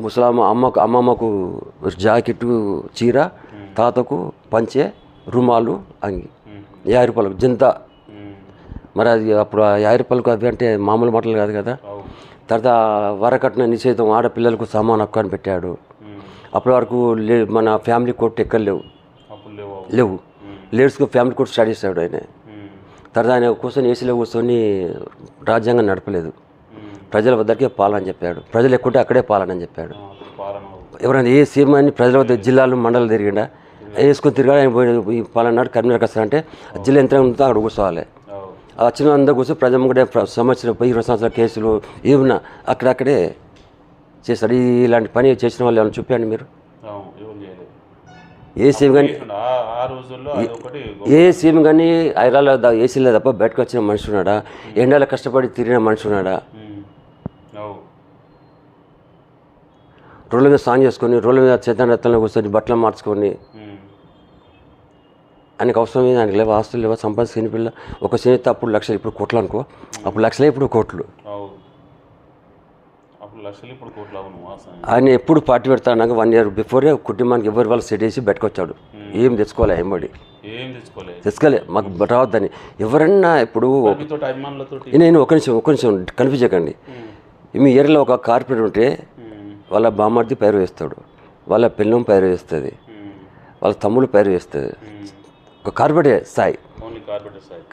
ముసలామ్మ అమ్మకు అమ్మమ్మకు జాకెట్ చీర తాతకు పంచె రుమాలు అంగి. యాభై రూపాయలకు జింత. మరి అది అప్పుడు ఆ యాభై రూపాయలకు అవి అంటే మామూలు మాటలు కాదు కదా. తర్వాత వరకట్న నిషేధం ఆడపిల్లలకు సమాన హక్కు అని పెట్టాడు. అప్పటి వరకు లే మన ఫ్యామిలీ కోర్టు ఎక్కడ లేవు. లేవు లేవు. లేడీస్కి ఫ్యామిలీ కోర్టు స్టార్ట్ చేశాడు ఆయన. తర్వాత ఆయన కూర్చొని ఏసీలో కూర్చొని రాజ్యాంగం నడపలేదు. ప్రజల వద్దకే పాలన చెప్పాడు. ప్రజలు ఎక్కుంటే అక్కడే పాలన అని చెప్పాడు. ఎవరైనా ఏ సీఎం అని ప్రజల వద్ద జిల్లాలు మండలాలు తిరిగిండా? వేసుకొని తిరిగా ఆయన పోయి ఈ పాలన నాడు కరీంనగర్ వస్తారంటే జిల్లా యంత్రం ఉంటే అక్కడ కూర్చోవాలి. వచ్చిన అందరూ కూర్చొని ప్రజల ప్ర- సమస్యలు పోయి ఇరవై సంవత్సరాల కేసులు ఏమన్నా అక్కడక్కడే చేస్తారు ఇలాంటి పని చేసిన వాళ్ళు ఏమైనా చూపాండి మీరు? ఏ సీఎం కానీ ఏ సీఎం కానీ ఐరాలో ఏసీలో తప్ప బయటకు వచ్చిన మనిషి ఉన్నాడా? ఎండలో కష్టపడి తిరిగిన మనిషి ఉన్నాడా? రోడ్ల మీద స్నానం చేసుకొని రోడ్ల మీద చేతనెత్తలో కూర్చొని బట్టలు మార్చుకొని ఉమ్. ఆయనకు అవసరం లేదు ఆయనకి లేవు ఆస్తులు లేవా సంపాదించి సినీ పిల్ల ఒక స్నేహిత అప్పుడు లక్షలు ఇప్పుడు కోట్లు అనుకో అప్పుడు లక్షలే ఇప్పుడు కోట్లు. ఆయన ఎప్పుడు పార్టీ పెడతాడన్నాక వన్ ఇయర్ బిఫోరే కుటుంబానికి ఎవరి వాళ్ళు సెట్ చేసి బయటకొచ్చాడు. ఏం తెచ్చుకోలే ఎంబడి తెచ్చుకోలే. మాకు రావద్దని. ఎవరన్నా ఇప్పుడు నేను ఒక నిమిషం ఒక నిమిషం కన్ఫ్యూజ్ చేయకండి. మీ ఏరియాలో ఒక కార్పొరేట్ ఉంటే. వాళ్ళ బామ్మర్ది పైరు వేస్తాడు. వాళ్ళ పిల్లం పైరు వేస్తుంది. వాళ్ళ తమ్ముడు పైరు వేస్తుంది. ఒక కార్పొరేట్ సైడ్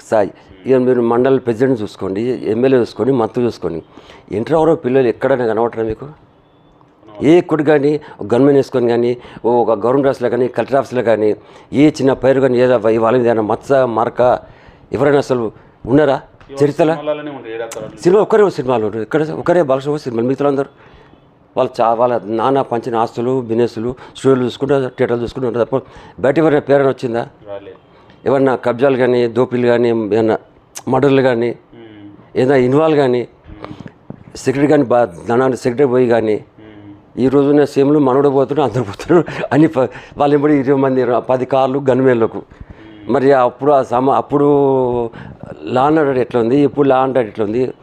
స్థాయి ఇక మీరు మండల ప్రెసిడెంట్ చూసుకోండి ఎమ్మెల్యే చూసుకోండి మంత్రి చూసుకోండి. ఇంటర్ ఎవరో పిల్లలు ఎక్కడైనా కనబడరా మీకు? ఏ కొడు కానీ ఒక గన్మెన్ వేసుకొని కానీ ఒక గవర్నమెంట్ ఆఫీస్లో కానీ కలెక్టర్ ఆఫీస్లో కానీ ఏ చిన్న పైరు కానీ ఏదో వాళ్ళ మీద ఏదైనా మచ్చ మార్క ఎవరైనా అసలు ఉన్నారా? చరిత్రలో సినిమా ఒక్కరే సినిమాలు ఇక్కడ ఒకరే బాలకృష్ణ సినిమాలు మిగతా అందరూ వాళ్ళు చా వాళ్ళ నాన్న పంచిన ఆస్తులు బిజినెస్లు స్టూడియోలు చూసుకుంటూ థియేటర్లు చూసుకుంటూ ఉంటారు. తప్ప బయట ఎవరైనా పేరైనా వచ్చిందా? ఏమన్నా కబ్జాలు కానీ దోపిలు కానీ ఏమన్నా మర్డర్లు కానీ. ఏదైనా ఇన్వాల్వ్ కానీ సెక్రటరీ కానీ బా ధనాన్ని సెక్రటరీ పోయి కానీ. ఈ రోజున సీఎంలు మనోడు పోతున్నారు అందరు పోతున్నారు అని వాళ్ళు ఎప్పుడు ఇరవై మంది పది కార్లు గన్మేళ్ళకు మరి అప్పుడు ఆ సమ అప్పుడు లా అండ్ ఆర్డర్ ఎట్లా ఉంది ఇప్పుడు లా అండ్ ఆర్డర్ ఎట్లా ఉంది.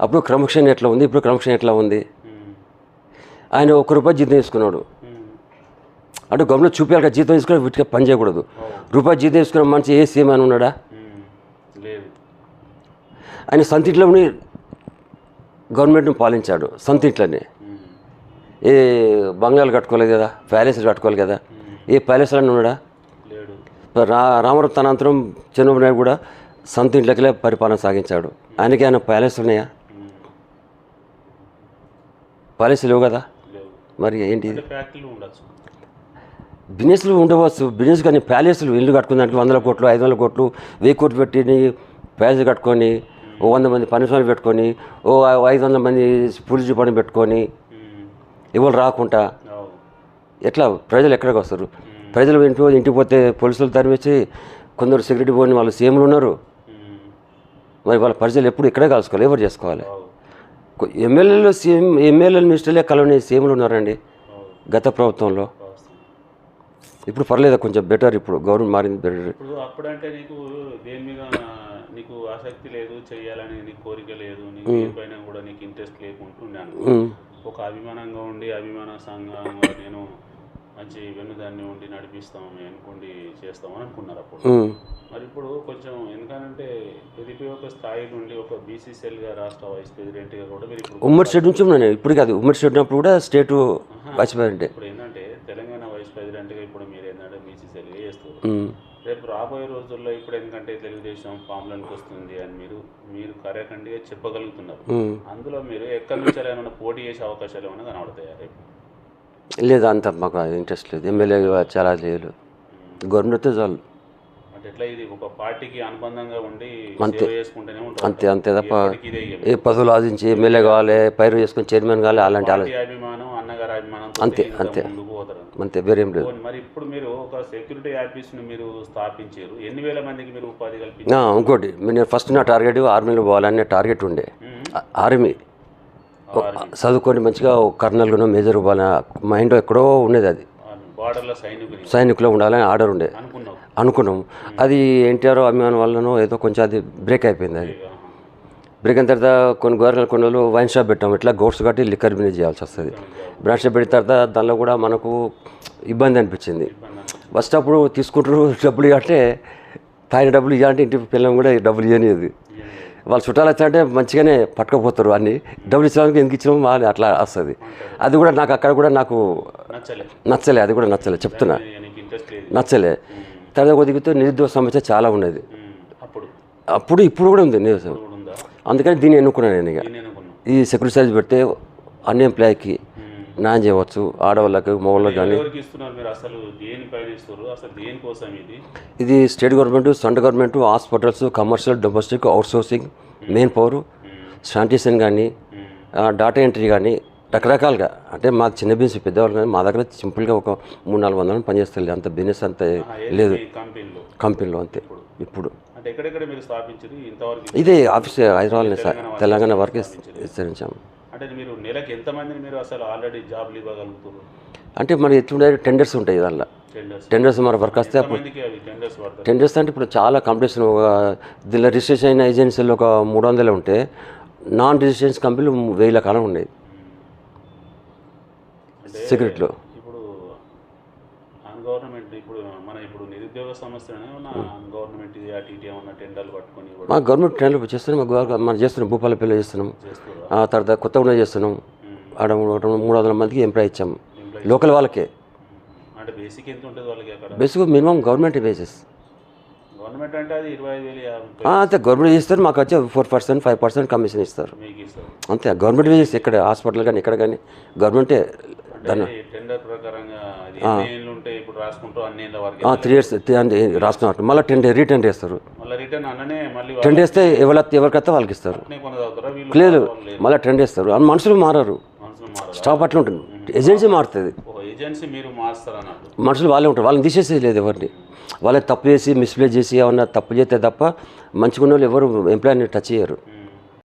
అప్పుడు క్రమశిక్షణ ఎట్లా ఉంది ఇప్పుడు క్రమశిక్షణ ఎట్లా ఉంది. ఆయన ఒక్క రూపాయి జీతం తీసుకున్నాడు. ఉమ్. అంటే గవర్నమెంట్ చూపించాలి కదా జీతం తీసుకుని వీటికి పని చేయకూడదు. రూపాయి జీతం తీసుకున్న మనిషి ఏ సీఎం అని ఉన్నాడా. లేదు. ఆయన సొంత ఇంట్లో ఉండి గవర్నమెంట్ను పాలించాడు. సొంత ఇంట్లోనే ఉమ్. ఏ బంగాలు కట్టుకోలేదు కదా? ప్యాలెస్లు కట్టుకోవాలి కదా? ఏ ప్యాలెస్లో ఉన్నాడా? రా రామరావు తనంతరం చంద్రబాబు నాయుడు కూడా సొంత ఇంట్లోకి పరిపాలన సాగించాడు. ఆయనకి ఆయన ప్యాలెస్ ఉన్నాయా. ప్యాలెస్ లేవు కదా? మరి ఏంటి? బిజినెస్లు ఉండవచ్చు. బిజినెస్ కానీ ప్యాలెస్లు ఇల్లు కట్టుకున్నానికి వందల కోట్లు ఐదు వందల కోట్లు వెయ్యి కోట్లు పెట్టి ప్యాలెస్ కట్టుకొని ఓ వంద మంది పనిసార్లు పెట్టుకొని ఓ ఐదు వందల మంది పోలీసు పని పెట్టుకొని. ఎవరు రాకుండా ఎట్లా? ప్రజలు ఎక్కడికి వస్తారు? ప్రజలు ఇంటి ఇంటికి పోతే పోలీసులు తరిమేసి కొందరు సెక్యూరిటీ పోని వాళ్ళు సీఎంలు ఉన్నారు. మరి వాళ్ళ ప్రజలు ఎప్పుడు ఇక్కడే కలుసుకోవాలి ఎవరు చేసుకోవాలి? ఎమ్మెల్యేలు సీఎం ఎమ్మెల్యేలు మినిస్టర్లే కలవని సీఎంలు ఉన్నారండి గత ప్రభుత్వంలో. ఇప్పుడు పర్లేదు కొంచెం బెటర్ ఇప్పుడు గవర్నమెంట్ మారింది బెటర్. ఇప్పుడు అప్పుడంటే నీకు దేని మీద నీకు ఆసక్తి లేదు చేయాలని నీకు కోరిక లేదు నీకు కూడా నీకు ఇంట్రెస్ట్ లేకుంటున్నాను. ఒక అభిమానంగా ఉండి అభిమాన సంఘంగా నేను మంచి వెన్నుదాన్ని ఉండి నడిపిస్తామని అనుకోండి చేస్తామని అనుకున్నారు అప్పుడు. మరి ఇప్పుడు కొంచెం ఎందుకంటే ఎదిపి ఒక స్థాయి నుండి ఒక బీసీసీఎల్గా రాష్ట్ర వైస్ ప్రెసిడెంట్గా కూడా మీరు ఇప్పుడు ఉమ్మడి స్టేట్ నుంచి ఉన్నాను ఇప్పుడు కాదు ఉమ్మడి స్టేట్ ఉన్నప్పుడు కూడా స్టేట్ వైస్ ప్రెసిడెంట్. ఇప్పుడు ఏంటంటే తెలంగాణ వైస్ ప్రెసిడెంట్గా ఇప్పుడు మీరు ఏంటంటే బీసీసీఎల్గా చేస్తారు ఉమ్. రేపు రాబోయే రోజుల్లో ఇప్పుడు ఎందుకంటే తెలుగుదేశం ఫామ్లోకి వస్తుంది అని మీరు మీరు కరెక్ట్గా చెప్పగలుగుతున్నారు. అందులో మీరు ఎక్కడి నుంచి ఏమైనా పోటీ చేసే అవకాశాలు ఏమైనా కనబడతాయా రేపు? లేదు అంత మాకు ఇంట్రెస్ట్ లేదు. ఎమ్మెల్యే చాలా లేదు గవర్నమెంట్ చాలు అనుబంధంగా ఉండి అంతే. అంతే అంతే తప్ప. ఏ పదవులు ఆదించి ఎమ్మెల్యే కావాలి పైరు చేసుకొని చైర్మన్ కావాలి అలాంటి అంతే, అంతే. అంతే వేరేం లేదు. మరి ఇప్పుడు మీరు ఒక సెక్యూరిటీ ఆఫీస్ని మీరు స్థాపించారు. ఎన్ని వేల మందికి మీరు ఉపాధి ఆ, కల్పించారు ఇంకోటి నేను ఫస్ట్ నా టార్గెట్ ఆర్మీలో పోవాలనే టార్గెట్ ఉండే. ఆర్మీ చదువుకొని మంచిగా కర్నల్గానో మేజర్ పోవాలని మైండ్లో ఎక్కడో ఉండేది అది. సైనికులో. ఉండాలని ఆర్డర్ ఉండే. అనుకున్నాం. అది ఎన్టీఆర్ అభిమానం వల్లనో ఏదో కొంచెం అది బ్రేక్ అయిపోయింది అది. బ్రేక్ అయిన తర్వాత కొన్ని గవర్నమెంట్ కొన్ని వైన్ షాప్ పెట్టాం. ఇట్లా గోడ్స్ కట్టి లిక్కర్ బిజినెస్ చేయాల్సి వస్తుంది. బ్రాండ్ షాప్ పెట్టిన తర్వాత దానిలో కూడా మనకు ఇబ్బంది అనిపించింది. ఫస్ట్ అప్పుడు తీసుకుంటారు డబ్బులు ఇవ్వంటే తాగిన డబ్బులు ఇవ్వాలంటే ఇంటి పిల్లలు కూడా డబ్బులు ఇవ్వనిది వాళ్ళు చుట్టాలు వచ్చారంటే మంచిగానే పట్టుకపోతారు. అన్ని డబ్బులు ఇచ్చడానికి ఎందుకు ఇచ్చినామో మా అని అట్లా వస్తుంది. అది కూడా నాకు అక్కడ కూడా నాకు నచ్చలే. అది కూడా నచ్చలే చెప్తున్నా. నచ్చలే. తర్వాత కొద్దిగితే నిరుద్యోగ సమస్య చాలా ఉన్నది ఉమ్, అప్పుడు? ఇప్పుడు కూడా ఉంది నిరుద్యోగం. అందుకని దీన్ని ఎన్నుకున్నాను నేను ఇక. ఈ సెక్యూరిటీ సర్వీస్ పెడితే అన్ని ఎంప్లాయీకి న్యాయం చేయవచ్చు ఆడవాళ్ళకి మగవాళ్ళకి కానీ. ఇది? State government central government hospitals commercial domestic outsourcing manpower sanitation కానీ డాటా ఎంట్రీ కానీ రకరకాలుగా. అంటే మాకు చిన్న బిజినెస్ పెద్దవాళ్ళు కానీ మా దగ్గర సింపుల్గా ఒక మూడు నాలుగు వందలు పనిచేస్తారు అంత బిజినెస్ అంత లేదు. కంపెనీలో? అంతే ఇప్పుడు. ఇదే ఆఫీస్ హైదరాబాద్లో సార్. తెలంగాణ వరకు విస్తరించాము. అంటే మీరు నెలకు ఎంతమందిని మీరు అసలు ఆల్రెడీ జాబ్లు అంటే మన ఎట్లుండే టెండర్స్ ఉంటాయి దానిలో. టెండర్స్ మన వర్క్ వస్తే అప్పుడు టెండర్స్ అంటే ఇప్పుడు చాలా ఒక దీనిలో రిజిస్ట్రేషన్ అయిన ఏజెన్సీలో ఒక మూడు వందలే ఉంటే నాన్ రిజిస్ట్రేషన్ కంపెనీలు వేల కాలం ఉన్నాయి సిగరెట్లో ఇప్పుడు ఇప్పుడు నిరుద్యోగ సమస్యనే గవర్నమెంట్ ఇది అటు ఇటు ఏమన్నా టెండర్లు పట్టుకొని మా గవర్నమెంట్ ట్రైన్లో చేస్తున్నాం. మా మనం చేస్తున్నాం. భూపాలపల్లి చేస్తున్నాం. ఆ తర్వాత కొత్తగూడ చేస్తున్నాం. ఆడ మూడు వందల మందికి ఎంప్లాయ్ ఇచ్చాము లోకల్ వాళ్ళకే. అంటే బేసిక్ ఎంత ఉంటుంది వాళ్ళకి అక్కడ? Basic minimum government basis. Government అంటే అది ఇరవై ఐదు వేలు యాభై అంతే. గవర్నమెంట్ చేస్తారు. మాకు వచ్చి four percent five percent commission ఇస్తారు. ఇస్తారు. అంతే. గవర్నమెంట్ వేజెస్ ఇక్కడ హాస్పిటల్ కానీ ఎక్కడ కానీ గవర్నమెంటే వరకు త్రీ ఇయర్స్ రాస్తున్నట్టు మళ్ళీ టెన్ డే చేస్తారు రిటర్న్ మళ్ళీ టెన్ డేస్తే ఎవరి ఎవరికైతే వాళ్ళకి ఇస్తారు. వీళ్ళు లేదు వాళ్ళు మళ్ళీ టెన్ చేస్తారు అని మనుషులు మారరు. స్టాప్ అట్లా ఉంటుంది. ఏజెన్సీ మారుతుంది. మనుషులు వాళ్ళే ఉంటారు. వాళ్ళని తీసేసేది లేదు ఎవరిని. వాళ్ళని తప్పు చేసి మిస్ప్లేస్ చేసి ఏమన్నా తప్పు చేస్తే తప్ప మంచిగా ఉన్న వాళ్ళు ఎవరు ఎంప్లాయీని టచ్ చేయరు.